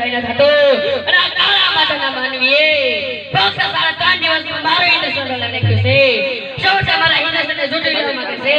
કઈ ન થતું અને આ કાળા માતાના માનવીએ ફક્ત સાડા ત્રણ દિવસમાં મારો ઇન્ડસ્ટ્રી ડોલર નાખ્યો છે. શો તમારા ઇન્ડસ્ટ્રીને જુટી જવા માંગે છે.